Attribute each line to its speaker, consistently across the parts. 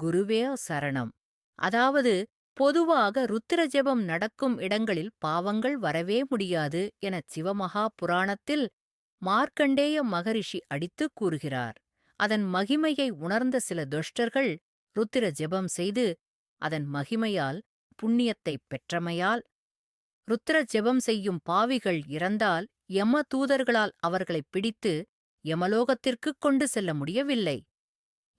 Speaker 1: குருவே சரணம். அதாவது பொதுவாக ருத்திர ஜெபம் நடக்கும் இடங்களில் பாவங்கள் வரவே முடியாது எனச் சிவமகா புராணத்தில் மார்க்கண்டேய மகரிஷி அடித்துக் கூறுகிறார். அதன் மகிமையை உணர்ந்த சில துஷ்டர்கள் ருத்திர ஜெபம் செய்து அதன் மகிமையால் புண்ணியத்தைப் பெற்றமையால் ருத்திர ஜெபம் செய்யும் பாவிகள் இறந்தால் யம தூதர்களால் அவர்களைப் பிடித்து யமலோகத்திற்குக் கொண்டு செல்ல முடியவில்லை.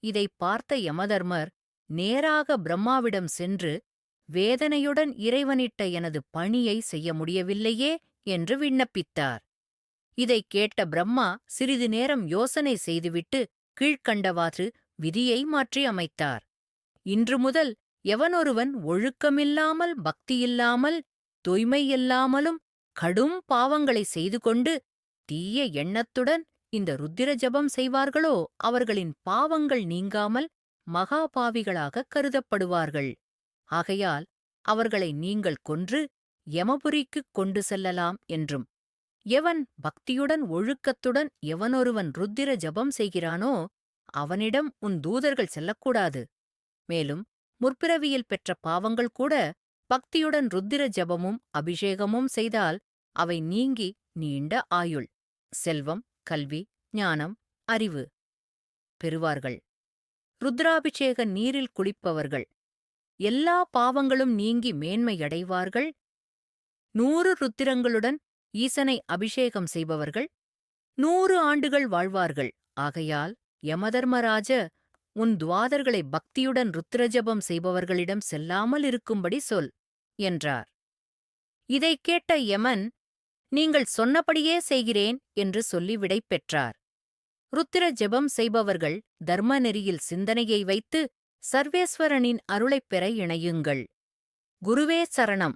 Speaker 1: இதைப் பார்த்த யமதர்மர் நேராக பிரம்மாவிடம் சென்று வேதனையுடன் இறைவனிட்ட எனது பணியை செய்ய முடியவில்லையே என்று விண்ணப்பித்தார். இதைக் கேட்ட பிரம்மா சிறிது நேரம் யோசனை செய்துவிட்டு கீழ்க்கண்டவாறு விதியை மாற்றி அமைத்தார். இன்று முதல் எவனொருவன் ஒழுக்கமில்லாமல் பக்தியில்லாமல் தூய்மையில்லாமலும் கடும் பாவங்களை செய்து கொண்டு தீய எண்ணத்துடன் இந்த ருத்திர ஜபம் செய்வார்களோ அவர்களின் பாவங்கள் நீங்காமல் மகாபாவிகளாகக் கருதப்படுவார்கள். ஆகையால் அவர்களை நீங்கள் கொன்று யமபுரிக்குக் கொண்டு செல்லலாம் என்றும் எவன் பக்தியுடன் ஒழுக்கத்துடன் எவனொருவன் ருத்திர ஜபம் செய்கிறானோ அவனிடம் உன் தூதர்கள் செல்லக்கூடாது. மேலும் முற்பிறவியில் பெற்ற பாவங்கள் கூட பக்தியுடன் ருத்திர ஜபமும் அபிஷேகமும் செய்தால் அவை நீங்கி நீண்ட ஆயுள். செல்வம் கல்வி ஞானம் அறிவு. பெறுவார்கள். ருத்ராபிஷேக நீரில் குளிப்பவர்கள். எல்லா பாவங்களும் நீங்கி மேன்மையடைவார்கள். நூறு ருத்திரங்களுடன் ஈசனை அபிஷேகம் செய்பவர்கள். நூறு ஆண்டுகள் வாழ்வார்கள். ஆகையால் யமதர்மராஜ உன் துவாதர்களை பக்தியுடன் ருத்ரஜபம் செய்பவர்களிடம் செல்லாமல் இருக்கும்படி சொல் என்றார். இதைக் கேட்ட யமன் நீங்கள் சொன்னபடியே செய்கிறேன் என்று சொல்லி விடை பெற்றார். ருத்திர ஜெபம் செய்பவர்கள் தர்ம நெறியில் சிந்தனையை வைத்து சர்வேஸ்வரனின் அருளைப் பெற இணையுங்கள். குருவே சரணம்.